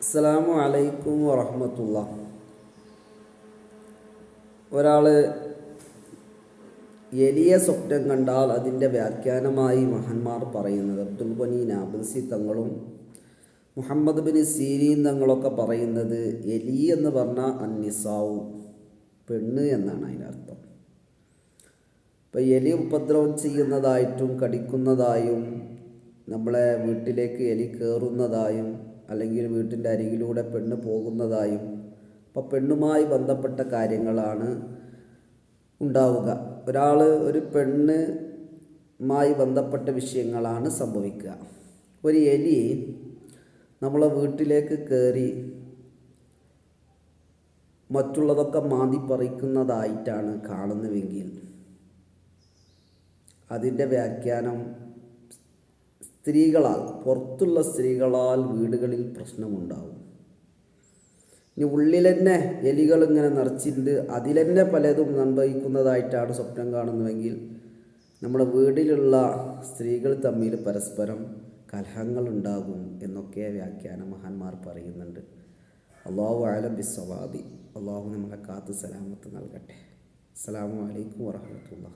അസ്സലാമു അലൈക്കും വറഹമത്തുള്ള. ഒരാൾ എലിയ സ്വപ്നം കണ്ടാൽ അതിന്റെ വ്യാഖ്യാനമായി മഹന്മാർ പറയുന്നത് അബ്ദുൽ ബനി നാബിൻസി തങ്ങളും മുഹമ്മദ് ബിൻ സീരീൻ തങ്ങളൊക്കെ പറയുന്നത് എലി എന്ന് പറഞ്ഞാൽ അന്നിസാവു പെണ്ണ് എന്നാണ് അതിനർത്ഥം ഇപ്പം എലി ഉപദ്രവം ചെയ്യുന്നതായിട്ടും കടിക്കുന്നതായും നമ്മളെ വീട്ടിലേക്ക് എലി കയറുന്നതായും അല്ലെങ്കിൽ വീട്ടിന്റെ അരികിലൂടെ പെണ്ണ് പോകുന്നതായും അപ്പം പെണ്ണുമായി ബന്ധപ്പെട്ട കാര്യങ്ങളാണ് ഉണ്ടാവുക. ഒരാൾ ഒരു പെണ്ണുമായി ബന്ധപ്പെട്ട വിഷയങ്ങളാണ് സംഭവിക്കുക. ഒരു എലി നമ്മളെ വീട്ടിലേക്ക് കയറി മറ്റുള്ളതൊക്കെ മാന്തി പറിക്കുന്നതായിട്ടാണ് കാണുന്നുവെങ്കിൽ അതിന്റെ വ്യാഖ്യാനം സ്ത്രീകളാൽ പുറത്തുള്ള സ്ത്രീകളാൽ വീടുകളിൽ പ്രശ്നമുണ്ടാവും. ഇനി ഉള്ളിൽ തന്നെ എലികൾ ഇങ്ങനെ നിറച്ചിട്ടുണ്ട്. അതിൽ തന്നെ പലതും സംഭവിക്കുന്നതായിട്ടാണ് സ്വപ്നം കാണുന്നതെങ്കിൽ നമ്മുടെ വീട്ടിലുള്ള സ്ത്രീകൾ തമ്മിൽ പരസ്പരം കലഹങ്ങൾ ഉണ്ടാകും എന്നൊക്കെ വ്യാഖ്യാന മഹാന്മാർ പറയുന്നുണ്ട്. അള്ളാഹു ആലം ബിസ്വവാബി അള്ളാഹു നമ്മളെ കാത്ത് സലാമത്ത് നൽകട്ടെ. അസ്സലാമു അലൈക്കും വറഹമത്തുള്ള